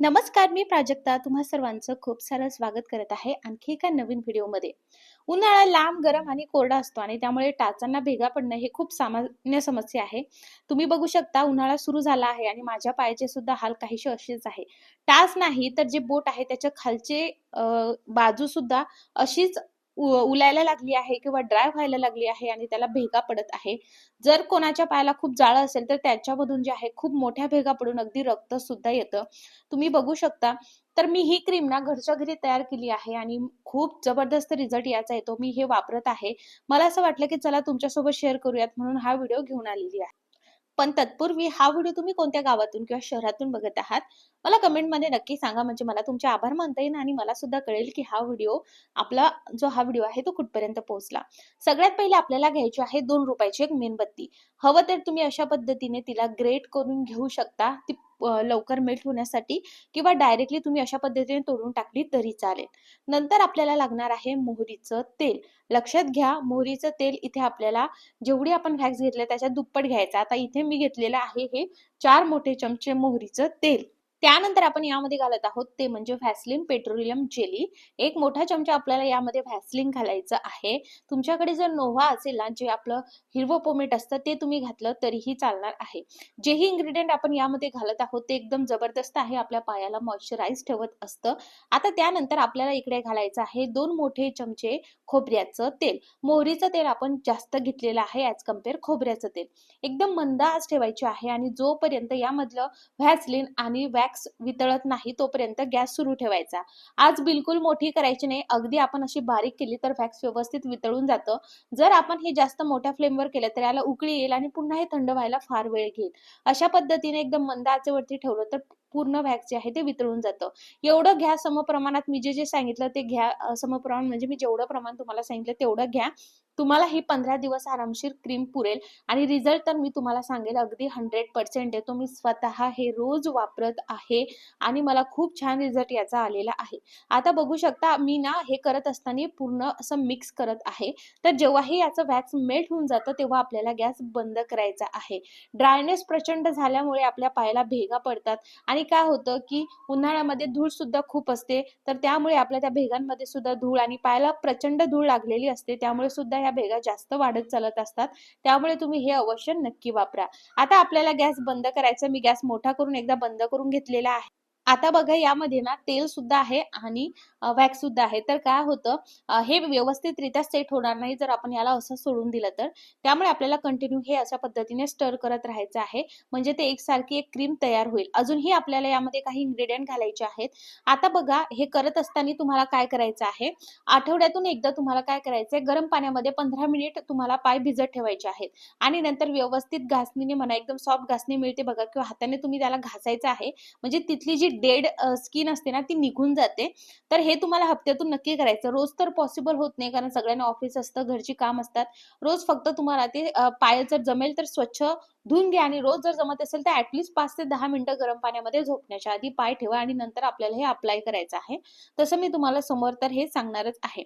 नमस्कार मी प्राजक्ता. तुम्हा सर्वांचं खूप सारं स्वागत करत आहे आणखी एका नवीन व्हिडिओमध्ये. उन्हाळा लांब गरम आणि कोरडा असतो आणि त्यामुळे टाचांना भेगा पडणं हे खूप सामान्य समस्या आहे. तुम्ही बघू शकता उन्हाळा सुरू झाला आहे आणि माझ्या पायाचे सुद्धा हाल काहीशी असेच आहे. टाच नाही तर जे बोट आहे त्याच्या खालचे बाजू सुद्धा अशीच उलायला लागली आहे किंवा ड्राय व्हायला लागली आहे आणि त्याला भेगा पडत आहे. जर कोणाच्या पायाला खूप जाळं असेल तर त्याच्यामधून जे आहे खूप मोठ्या भेगा पडून अगदी रक्त सुद्धा येतं. तुम्ही बघू शकता. तर मी ही क्रीम ना घरच्या घरी तयार केली आहे आणि खूप जबरदस्त रिझल्ट याचा येतो. मी हे वापरत आहे. मला असं वाटलं की चला तुमच्यासोबत शेअर करूयात म्हणून हा व्हिडिओ घेऊन आलेली आहे. पण तत्पूर्वी हा व्हिडिओ तुम्ही कोणत्या गावातून किंवा शहरातून बघत आहात? मला कमेंटमध्ये नक्की सांगा. म्हणजे मला तुमचे आभार मानता येईल आणि मला सुद्धा कळेल की हा व्हिडिओ आपला जो हा व्हिडिओ आहे तो कुठपर्यंत पोहोचला. सगळ्यात पहिले आपल्याला घ्यायची आहे दोन रुपयाची एक मेणबत्ती. हवं तर तुम्ही अशा पद्धतीने तिला ग्रेट करून घेऊ शकता. ती लवकर मेल्ट होण्यासाठी किंवा डायरेक्टली तुम्ही अशा पद्धतीने तोडून टाकली तरी चालेल. नंतर आपल्याला लागणार आहे मोहरीचं तेल. लक्षात घ्या मोहरीचं तेल इथे आपल्याला जेवढी आपण व्हॅक्स घेतले त्याच्यात दुप्पट घ्यायचं. आता इथे मी घेतलेलं आहे हे चार मोठे चमचे मोहरीचं तेल. त्यानंतर आपण यामध्ये घालत आहोत ते म्हणजे व्हॅसलिन पेट्रोलियम जेली एक मोठा चमचा आपल्याला यामध्ये व्हॅसलिन घालायचं आहे. तुमच्याकडे जर नोव्हा असेल ना जे आपलं हिरवं पोमेट असतं ते तुम्ही घातलं तरीही चालणार आहे. जेही इन्ग्रेडियंट आपण यामध्ये घालत आहोत ते एकदम जबरदस्त आहे. आपल्या पायाला मॉइश्चराईज ठेवत असतं. आता त्यानंतर आपल्याला इकडे घालायचं आहे दोन मोठे चमचे खोबऱ्याचं तेल. मोहरीचं तेल आपण जास्त घेतलेलं आहे ॲज कंपेअर खोबऱ्याचं तेल. एकदम मंद आज ठेवायचे आहे आणि जोपर्यंत यामधलं व्हॅसलिन आणि वॅक्स वितळत नाही तोपर्यंत गॅस सुरू ठेवायचा. आज बिलकुल मोठी करायची नाही. अगदी आपण अशी बारीक केली तर वॅक्स व्यवस्थित वितळून जातं. जर आपण हे जास्त मोठ्या फ्लेमवर केलं तर याला उकळी येईल आणि पुन्हा हे थंड व्हायला फार वेळ घेईल. अशा पद्धतीने एकदम मंद आचेवरती ठेवलं तर पूर्ण व्हॅक्स जे आहे ते वितळून जातं. एवढं घ्या समप्रमाणात मी जे जे सांगितलं ते घ्या. समप्रमाण म्हणजे मी जेवढं प्रमाण तुम्हाला सांगितलं तेवढं घ्या. तुम्हाला ही पंधरा दिवस आरामशीर क्रीम पुरेल. आणि रिझल्ट तर मी तुम्हाला सांगेल अगदी हंड्रेड पर्सेंट आहे. तो मी स्वतः हे रोज वापरत आहे आणि मला खूप छान रिझल्ट याचा आलेला आहे. आता बघू शकता मी ना हे करत असताना पूर्ण असं मिक्स करत आहे. तर जेव्हाही याचं वॅक्स मेल्ट होऊन जातं तेव्हा आपल्याला गॅस बंद करायचा आहे. ड्रायनेस प्रचंड झाल्यामुळे आपल्या पायाला भेगा पडतात. आणि काय होतं की उन्हाळ्यामध्ये धूळ सुद्धा खूप असते. तर त्यामुळे आपल्या त्या भेगांमध्ये सुद्धा धूळ आणि पायाला प्रचंड धूळ लागलेली असते. त्यामुळे सुद्धा ह्या भेगा जास्त वाढत चालत असतात. त्यामुळे तुम्ही हे अवश्य नक्की वापरा. आता आपल्याला गॅस बंद करायचा मी गॅस मोठा करून एकदा बंद करून घेतलेला आहे. आता बघा यामध्ये ना तेल सुद्धा आहे आणि वॅक्स सुद्धा आहे. तर काय होतं हे व्यवस्थितरित्या सेट होणार नाही जर आपण याला असं सोडून दिलं तर. त्यामुळे आपल्याला कंटिन्यू हे अशा पद्धतीने स्टर करत राहायचं आहे. म्हणजे ते एकसारखी एक क्रीम तयार होईल. अजूनही आपल्याला यामध्ये काही इन्ग्रेडियंट घालायचे आहेत. आता बघा हे करत असताना तुम्हाला काय करायचं आहे? आठवड्यातून एकदा तुम्हाला काय करायचंय गरम पाण्यामध्ये पंधरा मिनिट तुम्हाला पाय भिजत ठेवायचे आहेत. आणि नंतर व्यवस्थित घासणीने म्हणा एकदम सॉफ्ट घासणी मिळते बघा किंवा हाताने तुम्ही त्याला घासायचं आहे. म्हणजे तिथली जी डेड स्किन असते ना ती निघून जाते. तर हे तुम्हाला हप्त्यातून नक्की करायचं. रोज तर पॉसिबल होत नाही कारण सगळ्यांना ऑफिस असतं घरची काम असतात. रोज फक्त तुम्हाला ते पाय जर जमेल तर स्वच्छ धुवून घ्या आणि रोज जर जमत असेल तर ऍटलिस्ट पाच ते दहा मिनिटं गरम पाण्यामध्ये झोपण्याच्या आधी पाय ठेवा आणि नंतर आपल्याला हे अप्लाय करायचं आहे. तसं मी तुम्हाला समोर तर हे सांगणारच आहे.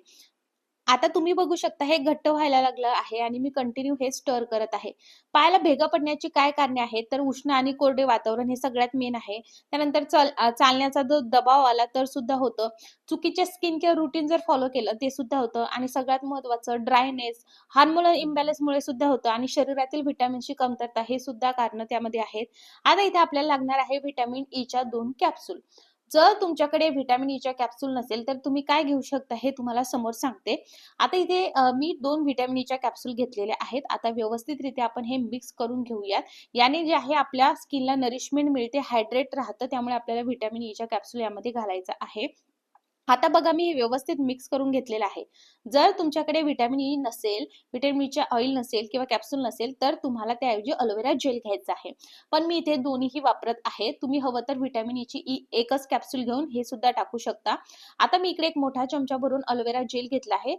आता तुम्ही बघू शकता हे घट्ट व्हायला लागलं आहे आणि मी कंटिन्यू हे स्टर करत आहे. पायाला भेगा पडण्याची काय कारणे आहेत? तर उष्ण आणि कोरडे वातावरण हे सगळ्यात मेन आहे. त्यानंतर चालण्याचा जो दबाव आला तर सुद्धा होतं. चुकीचे स्किन केअर रुटीन जर फॉलो केलं ते सुद्धा होतं. आणि सगळ्यात महत्वाचं ड्रायनेस हार्मोनल इम्बॅलन्समुळे सुद्धा होतं. आणि शरीरातील व्हिटॅमिनची कमतरता हे सुद्धा कारण त्यामध्ये आहेत. आता इथे आपल्याला लागणार आहे व्हिटॅमिन ईच्या e दोन कॅप्सूल जर तुमच्याकडे व्हिटॅमिन ईच्या कॅप्सूल नसेल तर तुम्ही काय घेऊ शकता हे तुम्हाला समोर सांगते. आता इथे मी दोन व्हिटॅमिन ईच्या कॅप्सूल घेतलेल्या आहेत. आता व्यवस्थितरित्या आपण हे मिक्स करून घेऊयात. याने जे आहे आपल्या स्किनला नरिशमेंट मिळते हायड्रेट राहतं त्यामुळे आपल्याला व्हिटॅमिन ईच्या कॅप्सूल यामध्ये घालायचं आहे. आता बघा मी हे व्यवस्थित मिक्स करून घेतलेलं आहे. जर तुमच्याकडे व्हिटॅमिन ई e नसेल व्हिटॅमिन ईच्या ऑइल नसेल किंवा कॅप्सूल नसेल तर तुम्हाला त्याऐवजी अलोवेरा जेल घ्यायचं आहे. पण मी इथे दोन्हीही वापरत आहे. तुम्ही हवं तर व्हिटॅमिन ईची ई एकच कॅप्सूल घेऊन हे सुद्धा टाकू शकता. आता मी इकडे एक मोठा चमचा भरून अलोवेरा जेल घेतला आहे.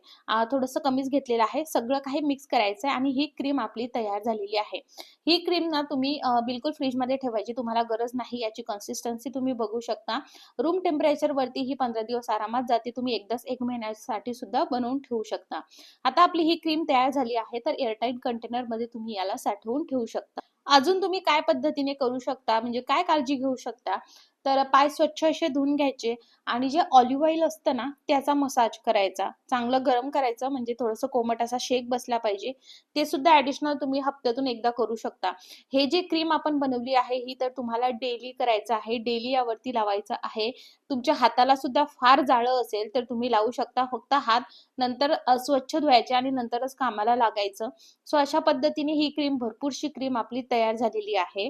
थोडंसं कमीच घेतलेलं आहे. सगळं काही मिक्स करायचं आहे आणि ही क्रीम आपली तयार झालेली आहे. ही क्रीम ना तुम्ही बिलकुल फ्रीजमध्ये ठेवायची तुम्हाला गरज नाही. याची कन्सिस्टन्सी तुम्ही बघू शकता. रूम टेम्परेचर वरती ही पंधरा दिवस आरामात जाते तुम्ही एकदाच एक महिन्यासाठी सुद्धा बनवून ठेवू शकता. आता आपली ही क्रीम तयार झाली आहे तर एअरटाईट कंटेनरमध्ये तुम्ही याला साठवून ठेवू शकता. अजून तुम्ही काय पद्धतीने करू शकता? म्हणजे काय काळजी घेऊ शकता? तर पाय स्वच्छ असे धुवून घ्यायचे आणि जे ऑलिव्ह ऑइल असतं ना त्याचा मसाज करायचा. चांगलं गरम करायचं म्हणजे थोडंसं कोमट असा शेक बसला पाहिजे. ते सुद्धा ऍडिशनल तुम्ही हप्त्यातून एकदा करू शकता. हे जे क्रीम आपण बनवली आहे ही तर तुम्हाला डेली करायचं आहे. डेली यावरती लावायचं आहे. तुमच्या हाताला सुद्धा फार जाळं असेल तर तुम्ही लावू शकता. फक्त हात नंतर स्वच्छ धुवायचे आणि नंतरच कामाला लागायचं. सो अशा पद्धतीने ही क्रीम भरपूरशी क्रीम आपली तयार झालेली आहे.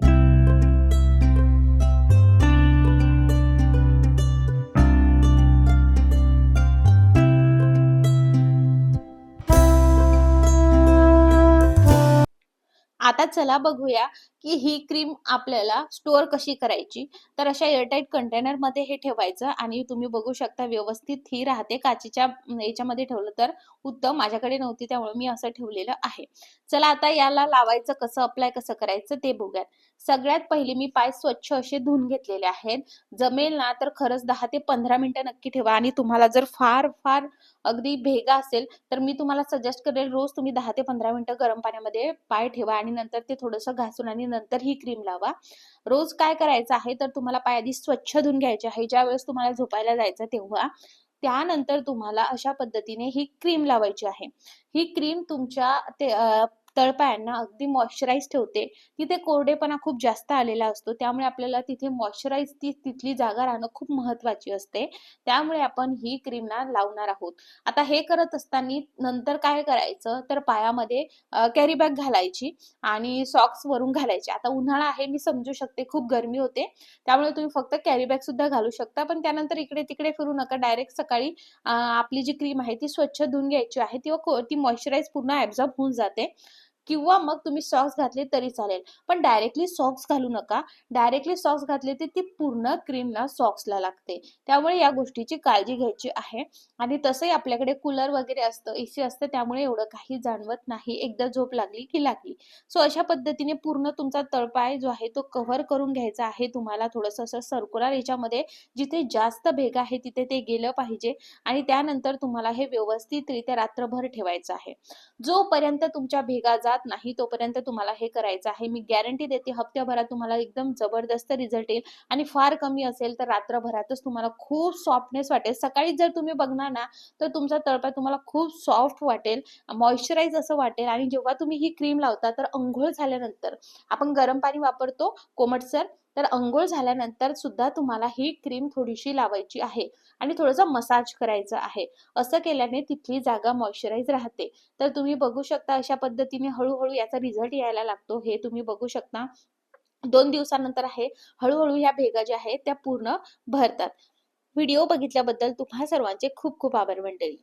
आता चला बघूया. की ही क्रीम आपल्याला स्टोअर कशी करायची? तर अशा एअरटाईट कंटेनरमध्ये हे ठेवायचं आणि तुम्ही बघू शकता व्यवस्थित ही राहते. काचेच्या म्हणजे याच्यामध्ये ठेवलं तर उत्तम. माझ्याकडे नव्हती त्यामुळे मी असं ठेवलेलं आहे. चला आता याला लावायचं कसं अप्लाय कसं करायचं ते बघूयात. सगळ्यात पहिले मी पाय स्वच्छ असे धुवून घेतलेले आहेत. जमेल ना तर खरंच दहा ते पंधरा मिनिटं नक्की ठेवा आणि तुम्हाला जर फार फार अगदी भेगा असेल तर मी तुम्हाला सजेस्ट करेल रोज तुम्ही दहा ते पंधरा मिनिटं गरम पाण्यामध्ये पाय ठेवा आणि नंतर ते थोडंसं घासून आणि नंतर ही क्रीम लावा. रोज काय करायचं आहे तर तुम्हाला पाय आधी स्वच्छ धुवून घ्यायचे आहे. ज्या वेळेस तुम्हाला झोपायला जायचं तेव्हा त्यानंतर तुम्हाला अशा पद्धतीने ही क्रीम लावायची आहे. ही क्रीम तुमच्या ते तळपायांना अगदी मॉइश्चराईज ठेवते. तिथे कोरडेपणा खूप जास्त आलेला असतो. त्यामुळे आपल्याला तिथे मॉइश्चराईज ती तिथली जागा राहणं खूप महत्वाची असते. त्यामुळे आपण ही क्रीम ना लावणार आहोत. आता हे करत असताना नंतर काय करायचं? तर पायामध्ये कॅरी बॅग घालायची आणि सॉक्स वरून घालायचे. आता उन्हाळा आहे मी समजू शकते खूप गरमी होते. त्यामुळे तुम्ही फक्त कॅरी बॅग सुद्धा घालू शकता. पण त्यानंतर इकडे तिकडे फिरू नका. डायरेक्ट सकाळी आपली जी क्रीम आहे ती स्वच्छ धुवून घ्यायची आहे ती ती मॉइश्चराईज पूर्ण ऍब्झॉर्ब होऊन जाते. किंवा मग तुम्ही सॉक्स घातले तरी चालेल. पण डायरेक्टली सॉक्स घालू नका. डायरेक्टली सॉक्स घातले तर ती पूर्ण क्रीमला सॉक्सला लागते. त्यामुळे या गोष्टीची काळजी घ्यायची आहे. आणि तसंही आपल्याकडे कूलर वगैरे असतं एसी असतं त्यामुळे एवढं काही जाणवत नाही. एकदा झोप लागली की लागली. सो अशा पद्धतीने पूर्ण तुमचा तळपाय जो आहे तो कव्हर करून घ्यायचा आहे. तुम्हाला थोडंसं असं सर्क्युलर याच्यामध्ये जिथे जास्त भेग आहे तिथे ते गेलं पाहिजे. आणि त्यानंतर तुम्हाला हे व्यवस्थितरित्या रात्रभर ठेवायचं आहे. जोपर्यंत तुमच्या भेगा जात नाही तोपर्यंत तुम्हाला हे करायचं आहे. मी गॅरंटी देते हप्त्याभरात तुम्हाला एकदम जबरदस्त रिझल्ट येईल. आणि फार कमी असेल तर रात्रभरातच तुम्हाला खूप सॉफ्टनेस वाटेल. सकाळी जर तुम्ही बघणार ना तर तुमचा तळपा तुम्हाला खूप सॉफ्ट वाटेल मॉइश्चराईज असं वाटेल. आणि जेव्हा तुम्ही ही क्रीम लावता तर अंघोळ झाल्यानंतर आपण गरम पाणी वापरतो. कोमटसर तर अंघोळ झाल्यानंतर सुद्धा तुम्हाला ही क्रीम थोडीशी लावायची आहे आणि थोडंसं मसाज करायचं आहे. असं केल्याने तिथली जागा मॉइश्चराईज राहते. तर तुम्ही बघू शकता अशा पद्धतीने हळूहळू याचा रिझल्ट यायला लागतो. हे तुम्ही बघू शकता. दोन दिवसानंतर आहे. हळूहळू ह्या भेगा ज्या आहेत त्या पूर्ण भरतात. व्हिडिओ बघितल्याबद्दल तुम्हा सर्वांचे खूप खूप आभार मंडळी.